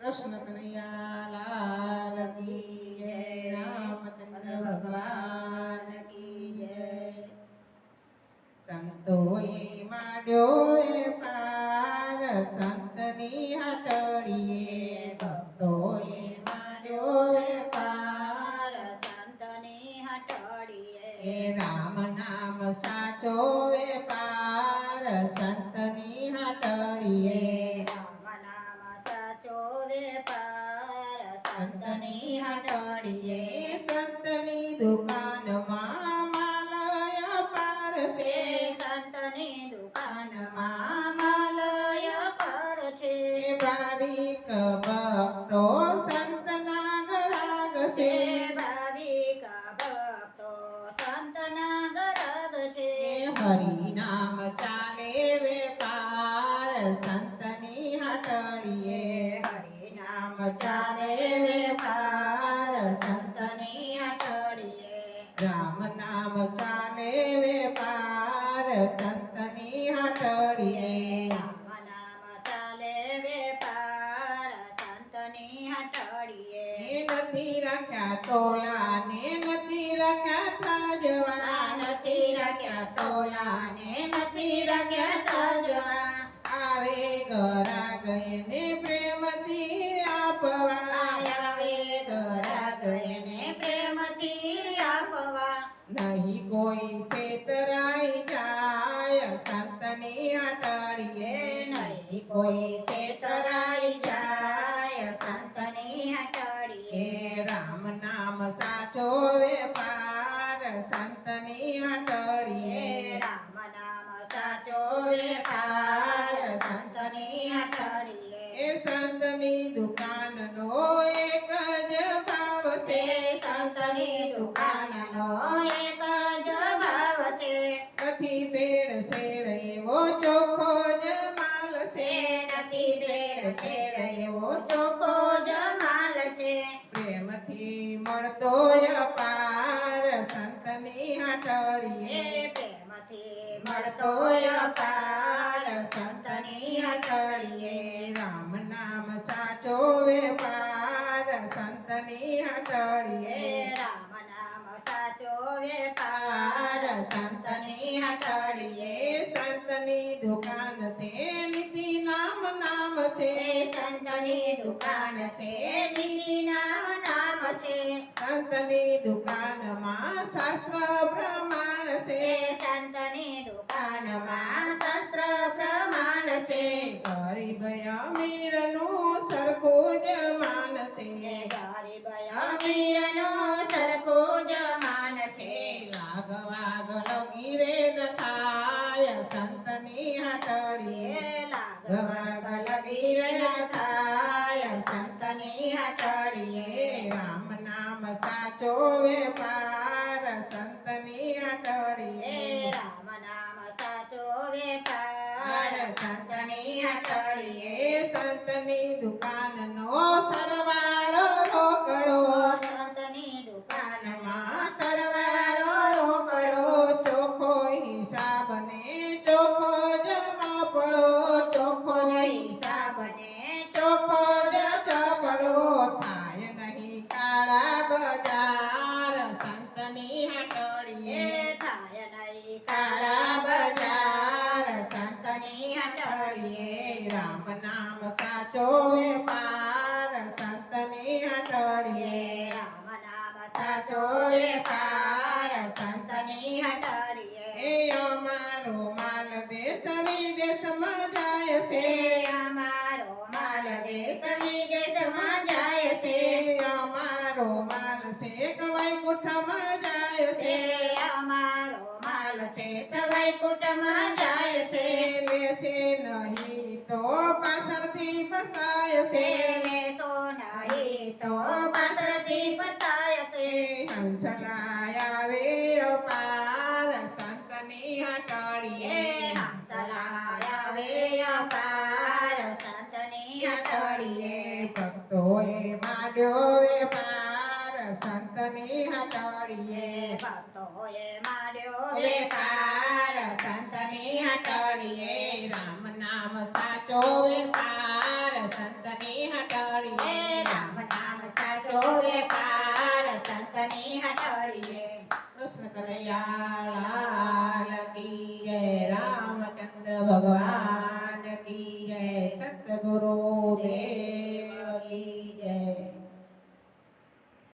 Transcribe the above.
કૃષ્ણ કનૈયા લાલ કી જય, રામચંદ્ર ભગવાન કી જય. સંતોએ માંડ્યો એ પાર, સંતની હટડીએ ભક્તોએ માંડ્યો એ પાર, સંતની હટડીએ એ રામ નામ સાચો એ પાર, સંતની હટડીએ સાચો વેપાર સંતની હટડીએ સંતની દુકાનમાં માલય પારસે એ સંતની દુકાનમાં માલય પાર છે. ભાવિક ભક્તો સંતના ગરાગશે એ ભાવિક ભક્તો સંતના ગરગ છે. એ ચાલે વેપાર સંતની હટડીએ રામ નામ ચાલે વેપાર સંતની હટડીએ રામ નામ ચાલે વેપાર સંતની હટડીએ નથી રાખ્યા તોલા ને નથી રાખ્યા નથી રાખ્યા તોલા ને નથી રાખ્યા હટડીએ નહીં કોઈ છેતરાઈ જાય સંતની હટડીએ રામ નામ સાચો વેપાર સંતની હટડીએ રામ નામ સાચો વેપાર સંતની હટડીએ. સંતની દુકાનનો એક જ ભાવ છે. છે સંતની દુકાનનો એક જ ભાવ છે. નથી ભેળ શેળ અપાર સંતની હાટડીએ પ્રેમથી મળતો અપાર સંતની હટડીએ રામ નામ સાચો વેપાર સંતની હાટડીએ રામ નામ સાચો વેપાર સંતની હટડીએ સંતની દુકાન છે નીતિ નામ નામ છે. સંતની દુકાન છે નીતિ નામ નામ છે. સંતની દુકાનમાં શાસ્ત્ર પ્રમાણ છે. સંતની દુકાનમાં શાસ્ત્ર પ્રમાણ છે. ગરીબ અમીરનું સરખું જ માન છે. ગરીબ અમીરનો સરખું જ માન છે. લાગવા ગલગીરે ન થાય. સંતની હાટડીએ લાગવા ન સંતની દુકાનનો સરવાળો રોકડો. સંતની દુકાનમાં સરવાળો રોકડો. ચોખ્ખો હિસાબ ને ચોખ્ખો જ માપડો ચોખ્ખો હિસાબ ને ચોખ્ખો જ ચોપડો થાય નહીં કાળા બજાર સંતની એ હાટડીએ થાય નહીં કાળા બજાર સંતની હટડીએ હટડીએ રામ સાચો વેપાર સંતની હટડીએ. રામ નામ સાચો વેપાર સંતની હટડીએ. એ અમારો માલ દેશ વિદેશમાં જાય છે. અમારો માલ દેશ વિદેશમાં જાય છે. અમારો માલ છે કવાઈ કુઠામાં જાય છે. અમારો માલ છે તવાઈ કુટમાં જાય છે. લેશે નહીં તો પાછળથી પસ્તાય છે. લેશો નહીં તો પાછળથી પસ્તાય છે. હંસલાય આવે અપાર સંતની હટડીએ હંસલાય આવે અપાર સંતની હટડીએ ભક્તોએ માંડ્યો વેપાર સંતની હટડીએ ભક્તોએ માર્યો વેપાર સંતની હટડીએ રામ નામ સાચો વેપાર સંતની હટાડીએ હે રામ નામ સાચો વેપાર